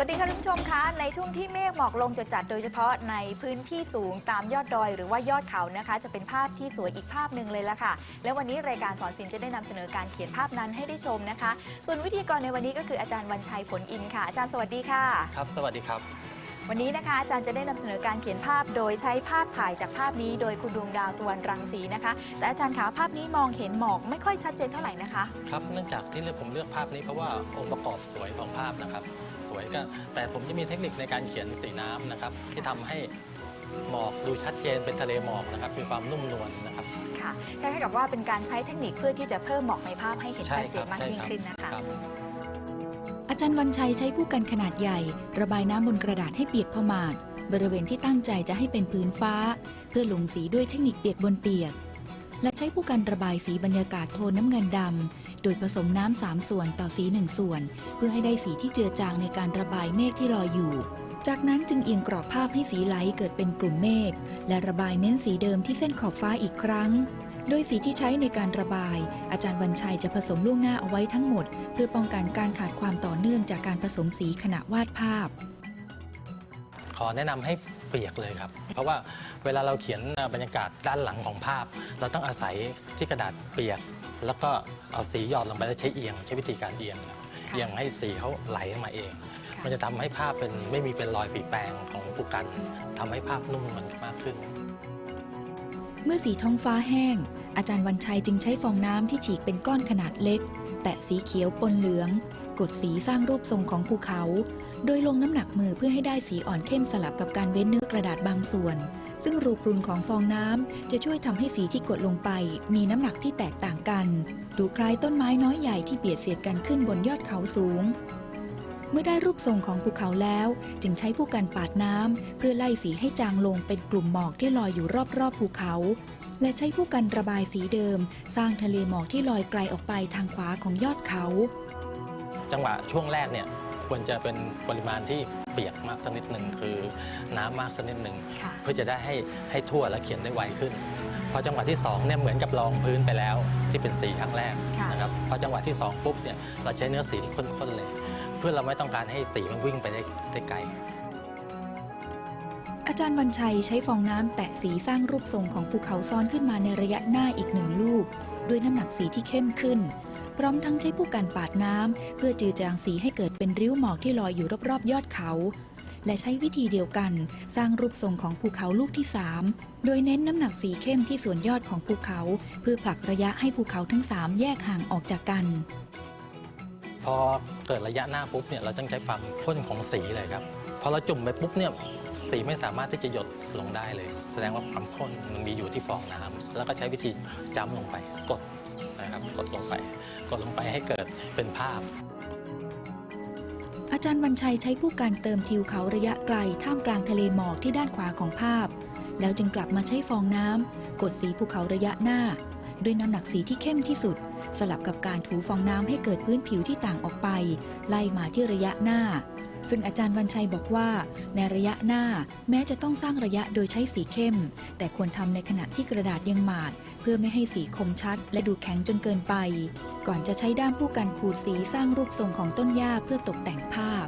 สวัสดีค่ะทุกผู้ชมคะในช่วงที่เมฆหมอกลงจะจัดโดยเฉพาะในพื้นที่สูงตามยอดดอย หรือว่ายอดเขานะคะ จะเป็นภาพที่สวยอีกภาพหนึ่งเลยละค่ะ และวันนี้รายการสอนศิลป์จะได้นำเสนอการเขียนภาพนั้นให้ได้ชมนะคะ ส่วนวิธีกรในวันนี้ก็คืออาจารย์วันชัยผลอินค่ะ อาจารย์สวัสดีค่ะ ครับ สวัสดีครับ วันนี้นะคะอาจารย์จะได้นำเสนอการเขียนภาพโดยใช้ภาพถ่ายจากภาพนี้ โดยคุณดวงดาวสุวรรณรังสีนะคะ แต่อาจารย์คะภาพนี้มองเห็นหมอกไม่ค่อยชัดเจนเท่าไหร่นะคะ ครับเนื่องจากที่เลือกผมเลือกภาพนี้เพราะว่าองค์ประกอบสวยของภาพนะครับ สวยก็แต่ผมจะมีเทคนิคในการเขียนสีน้ำนะครับ ที่ทำให้หมอกดูชัดเจนเป็นทะเลหมอกนะครับมีความนุ่มนวลนะครับค่ะคล้ายๆกับว่าเป็นการใช้เทคนิคเพื่อที่จะเพิ่มหมอกในภาพให้เห็นใช่ชัดเจครันมากใช่ยิ่งครับขึ้นนะคะครับอา จารย์วันชัยใช้ผู้กันขนาดใหญ่ ระบายน้ำบนกระดาษให้เปียกพอมาด บริเวณที่ตั้งใจจะให้เป็นพื้นฟ้า เพื่อลงสีด้วยเทคนิคเปียกบนเปียก และใช้ผู้กันระบายสีบรรยากาศโทนน้ำเงินดำ โดยผสมน้ำสามส่วนต่อสีหนึ่งส่วน เพื่อให้ได้สีที่เจือจางในการระบายเมฆที่ลอยอยู่ จากนั้นจึงเอียงกรอบภาพให้สีไหลเกิดเป็นกลุ่มเมฆและระบายเน้นสีเดิมที่เส้นขอบฟ้าอีกครั้ง โดยสีที่ใช้ในการระบาย อาจารย์วันชัยจะผสมล่วงหน้าเอาไว้ทั้งหมด เพื่อป้องกันการขาดความต่อเนื่องจากการผสมสีขณะวาดภาพ ขอแนะนำให้เปียกเลยครับ เพราะว่าเวลาเราเขียนบรรยากาศด้านหลังของภาพ เราต้องอาศัยที่กระดาษเปียก แล้วก็เอาสีหยอดลงไปแล้วใช้เอียง ใช้วิธีการเอียงเอียงให้สีเขาไหลมาเองค่ะมันจะทำให้ภาพเป็นไม่มีเป็นรอยฝีแปรงของผู้กันทำให้ภาพนุ่มนวลมากขึ้น เมื่อสีท้องฟ้าแห้ง อาจารย์วันชัยจึงใช้ฟองน้ำที่ฉีกเป็นก้อนขนาดเล็ก แตะสีเขียวปนเหลือง กดสีสร้างรูปทรงของภูเขา โดยลงน้ำหนักมือเพื่อให้ได้สีอ่อนเข้มสลับกับการเว้นเนื้อกระดาษบางส่วน ซึ่งรูปรุนของฟองน้ำจะช่วยทำให้สีที่กดลงไป มีน้ำหนักที่แตกต่างกัน ดูคล้ายต้นไม้น้อยใหญ่ที่เบียดเสียดกันขึ้นบนยอดเขาสูง เมื่อได้รูปทรงของภูเขาแล้ว จึงใช้ผู้กันปาดน้ำเพื่อไล่สีให้จางลงเป็นกลุ่มหมอกที่ลอยอยู่รอบๆภูเขา และใช้ผู้กันระบายสีเดิม สร้างทะเลหมอกที่ลอยไกลออกไปทางขวาของยอดเขา จังหวะช่วงแรกเนี่ยควรจะเป็นปริมาณที่เปียกมากสักนิดหนึ่งคือน้ำมากสักนิดหนึ่งค่ะเพื่อจะได้ให้ให้ทั่วและเขียนได้ไวขึ้นพอจังหวะที่2เนี่ยเหมือนกับรองพื้นไปแล้วที่เป็นสีครั้งแรกค่ะนะครับพอจังหวะที่2ปุ๊บเนี่ยเราใช้เนื้อสีที่ข้นๆเลย เพื่อเราไม่ต้องการให้สีมันวิ่งไปได้ได้ไกล อาจารย์วันชัยใช้ฟองน้ำแตะสีสร้างรูปทรงของภูเขาซ้อนขึ้นมาในระยะหน้าอีกหนึ่งลูก ด้วยน้ำหนักสีที่เข้มขึ้น พร้อมทั้งใช้ผู้กันปาดน้ำเพื่อจือจางสีให้เกิดเป็นริ้วหมอกที่ลอยอยู่รอบๆยอดเขา และใช้วิธีเดียวกัน สร้างรูปทรงของภูเขาลูกที่ 3 โดยเน้นน้ำหนักสีเข้มที่ส่วนยอดของภูเขา เพื่อผลักระยะให้ภูเขาทั้ง 3 แยกห่างออกจากกัน อเกิดระยะหน้าปุ๊บเนี่ยเราต้องใช้ความข้นของสีเลยครับพอเราจุ่มไปปุ๊บเนี่ยสีไม่สามารถที่จะหยดลงได้เลย แสดงว่าความข้นมันมีอยู่ที่ฟองน้ำแล้วก็ใช้วิธีจ้ำลงไป กดนะครับกดลงไป กดลงไปให้เกิดเป็นภาพ อาจารย์วันชัยใช้ผู้การเติมทิวเขาระยะไกลท่ามกลางทะเลหมอกที่ด้านขวาของภาพ แล้วจึงกลับมาใช้ฟองน้ำกดสีภูเขาระยะหน้า ด้วยน้ำหนักสีที่เข้มที่สุด สลับกับการถูฟองน้ำให้เกิดพื้นผิวที่ต่างออกไป ไล่มาที่ระยะหน้า ซึ่งอาจารย์วันชัยบอกว่า ในระยะหน้าแม้จะต้องสร้างระยะโดยใช้สีเข้ม แต่ควรทำในขณะที่กระดาษยังหมาด เพื่อไม่ให้สีคมชัด และดูแข็งจนเกินไป ก่อนจะใช้ด้ามผู้กันขูดสีสร้างรูปทรงของต้นหญ้าเพื่อตกแต่งภาพ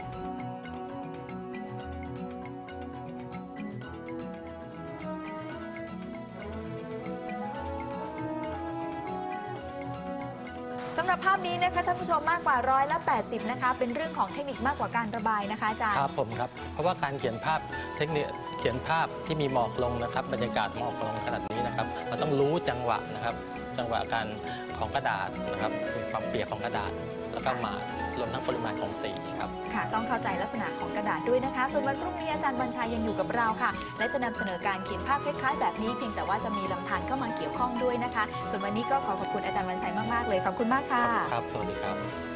สำหรับภาพนี้นะคะท่านผู้ชมมากกว่าร้อยละ80นะคะเป็นเรื่องของเทคนิคมากกว่าการระบายนะคะอาจารย์ ครับผมครับ เพราะว่าการเขียนภาพเทคนิคเขียนภาพที่มีหมอกลงนะครับ บรรยากาศหมอกลงขนาดนี้นะครับเราต้องรู้จังหวะนะครับ จังหวะการของกระดาษนะครับมีความเปียกของกระดาษแล้วก็หมาก รวมทั้งปริมาณของสีครับ ค่ะ ต้องเข้าใจลักษณะของกระดาษด้วยนะคะ ส่วนวันพรุ่งนี้อาจารย์บัญชัยยังอยู่กับเราค่ะ และจะนำเสนอการเขียนภาพคล้ายๆแบบนี้เพียงแต่ว่าจะมีลำธารเข้ามาเกี่ยวข้องด้วยนะคะ ส่วนวันนี้ก็ขอขอบคุณอาจารย์บัญชัยมากๆเลย ขอบคุณมากค่ะ ครับ สวัสดีครับ